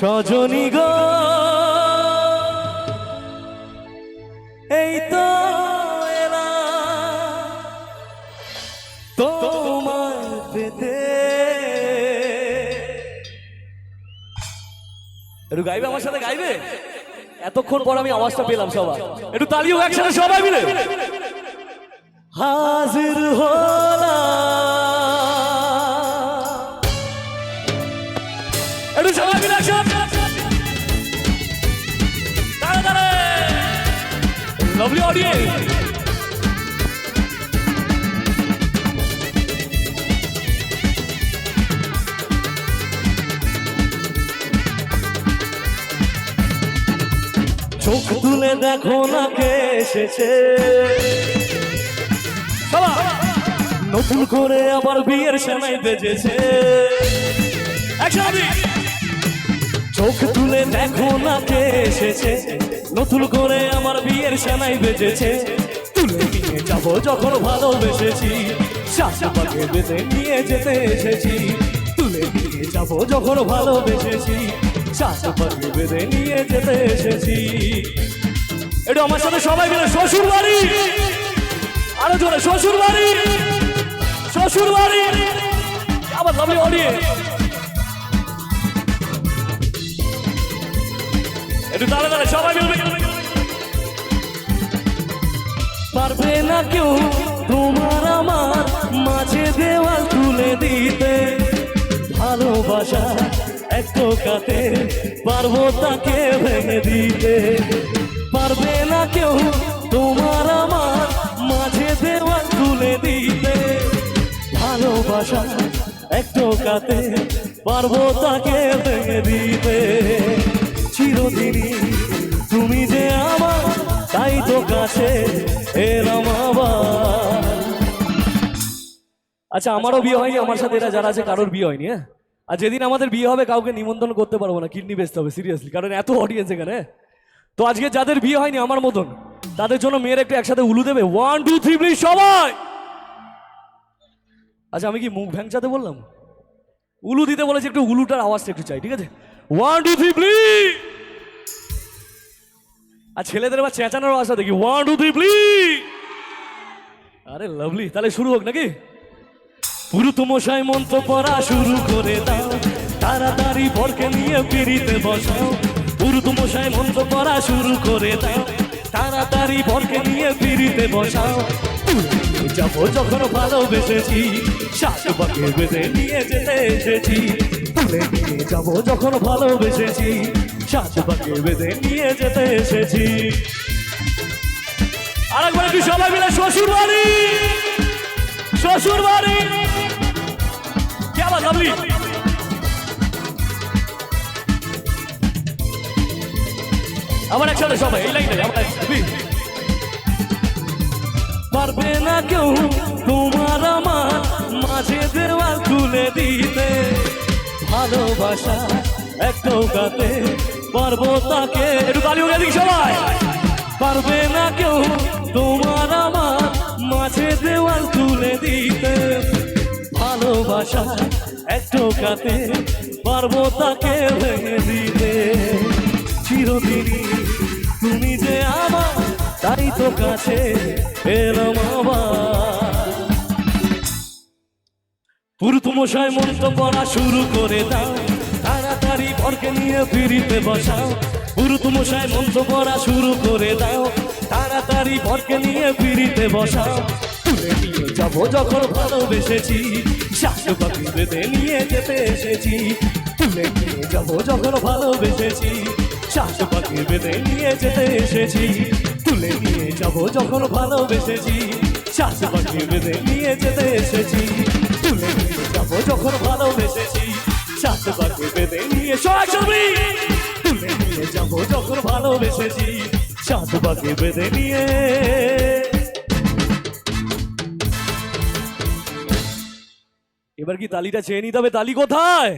সজনী গো। এই তো তোমার একটু গাইবে আমার সাথে, গাইবে? এতক্ষণ পর আমি আওয়াজটা পেলাম সবাই একটু তালিও একসাথে সবাই মিলে। হাজির হলাম লাভলি অডিয়েন্স চোখ তুলে দেখো না কে এসেছে। নতুন করে আবার বিয়ের সেনাই বেজেছে। একসাথে চোখ তুলে দেখো না কে এসেছে। নতুন করে আমার বিয়ের সেনাই বেজেছে তুলে নিয়ে যাব যখন ভালোবেসেছি। শাশুপাকে বেঁধে নিয়ে যেতে এসেছি। তুলে নিয়ে যাব যখন ভালোবেসেছি। শাশুপাকে বেঁধে নিয়ে যেতে এসেছি। এটা আমার সাথে সবাই মিলে শ্বশুর বাড়ি। আরও জোরে শ্বশুর বাড়ি। শ্বশুর বাড়ি। আবার লাভলি অডিয়েন্স একটু সবাই মিলবে। পারবে না কেউ তোমার আমার মাঝে দেওয়াল তুলে দিতে। ভালোবাসা এক কাতে পারব তাকে ভেঙে দিতে। পারবে না কেউ তোমার আমার মাঝে দেওয়াল তুলে দিতে। ভালোবাসা এক কাতে পারব তাকে ভেঙে দিতে। চিরদিনই। তুমি যে আমার, তাই তো কাছে এলাম আচ্ছা আমারও বিয়ে হয়নি, আমার সাথে এরা যারা আছে, কারোর বিয়ে হয়নি হ্যাঁ? আর যেদিন আমাদের বিয়ে হবে, কাউকে নিমন্ত্রণ করতে পারব না, কিডনি বেচতে হবে সিরিয়াসলি কারণ এত অডিয়েন্স এখানে তো আজকে যাদের বিয়ে হয়নি, আমার মতন, তাদের জন্য মেয়ের একটু একসাথে উলু দেবে। ওয়ান টু থ্রি প্লিজ সবাই! আচ্ছা আমি কি মুখ ভ্যাংচাতে বললাম? উলু দিতে বলেছি, একটু উলুটার আওয়াজটা একটু চাই, ঠিক আছে? ওয়ান টু থ্রি প্লিজ আর ছেলেদের বা চেঁচানোর আওয়াজটা দেখি। ওয়ান টু থ্রি আরে লাভলি তাহলে শুরু হোক নাকি? পুরুত মশাই মন্ত্র পড়া শুরু করে দাও। তাড়াতাড়ি বরকে নিয়ে পিড়িতে বসাও। পুরুত মশাই মন্ত্র পড়া শুরু করে দাও। তাড়াতাড়ি বরকে নিয়ে পিড়িতে বসাও। যাব যখন ভালোবেসেছি, শাশুবাকে বেঁধে নিয়ে যেতে এসেছি। যাব যখন ভালোবেসেছি শাশুবাকে বেঁধে নিয়ে যেতে এসেছি। আরেকবার একটু সবাই মিলে শ্বশুর বাড়ি শ্বশুর বাড়ি কে আবার লাভলি আমার একসাথে সবাই, এই লাইনে পারবে না কেউ তোমার আমার মাঝে দেওয়াল তুলে দিতে। ভালোবাসা একটু গাতে পারব তাকে একটু তালি দিক সবাই। পারবে না কেউ তোমার আমার মাঝে দেওয়াল তুলে দিতে। ভালোবাসা একটু গাতে পারব তাকে ভেঙে দিতে। চিরদিনই তুমি যে আমার, তাই তো কাছে এলাম আবার। পুরুত মশাই মন্ত্র পড়া শুরু করে দাও। ঘরকে নিয়ে ফিরিতে বসাও। পুরুত মশাই মন্ত্র পড়া শুরু করে দাও। তাড়াতাড়ি ঘরকে নিয়ে ফিরিতে বসাও। তুলে নিয়ে যাব যখন ভালোবেসেছি। শাশু পাখি বেঁধে নিয়ে যেতে এসেছি। তুলে নিয়ে যাব যখন ভালোবেসেছি। শাশু পাখি বেঁধে নিয়ে যেতে এসেছি। তুলে নিয়ে যাব যখন ভালোবেসেছি। শাশু পাখি বেঁধে নিয়ে যেতে এসেছি। তুলে নিয়ে যাব যখন ভালোবেসেছি। শাশু পাখি বেঁধে নিয়ে সরাসরি। তুলে নিয়ে যাব যখন ভালোবেসেছি শাশু পাখি বেঁধে নিয়ে। এবার কি তালিটা চেয়ে নিতে হবে? তালি কোথায়?